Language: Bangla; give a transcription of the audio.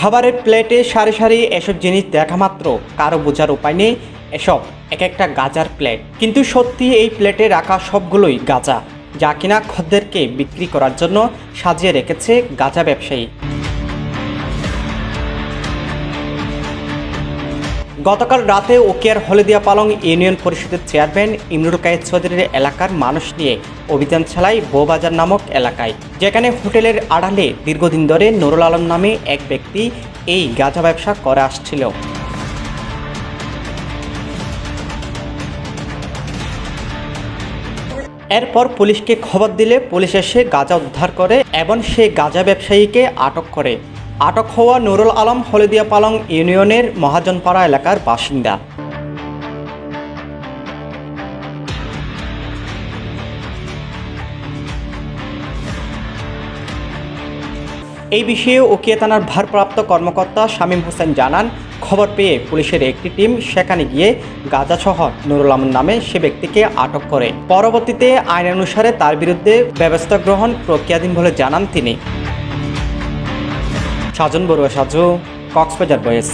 খাবারের প্লেটে সারি সারি এসব জিনিস দেখা মাত্র। কারও বোঝার উপায় নেই, এসব এক একটা গাজার প্লেট। কিন্তু সত্যি এই প্লেটে রাখা সবগুলোই গাজা, যা কিনা খদ্দেরকে বিক্রি করার জন্য সাজিয়ে রেখেছে গাঁজা ব্যবসায়ী। গতকাল রাতে ওকিয়ার হলদিয়া পালং ইউনিয়ন পরিষদের চেয়ারম্যান ইমরুল কায়েদ চৌধুরীর এলাকার মানুষ নিয়ে অভিযান চালায় বৌবাজার নামক এলাকায়। যেখানে হোটেলের আড়ালে দীর্ঘদিন ধরে নুরুল আলম নামে এক ব্যক্তি এই গাঁজা ব্যবসা করে আসছিল। এরপর পুলিশকে খবর দিলে পুলিশ এসে গাঁজা উদ্ধার করে এবং সেই গাঁজা ব্যবসায়ীকে আটক করে। আটক হওয়া নুরুল আলম হলদিয়া পালং ইউনিয়নের মহাজনপাড়া এলাকার বাসিন্দা। এই বিষয়ে ওকিয়া থানার ভারপ্রাপ্ত কর্মকর্তা শামীম হোসেন জানান, খবর পেয়ে পুলিশের একটি টিম সেখানে গিয়ে গাজাসহ নুরুল আলম নামে সে ব্যক্তিকে আটক করে। পরবর্তীতে আইন অনুসারে তার বিরুদ্ধে ব্যবস্থা গ্রহণ প্রক্রিয়াধীন বলে জানান তিনি। সাজন বড়ুয়া সাজু কক্সবাজার বয়েস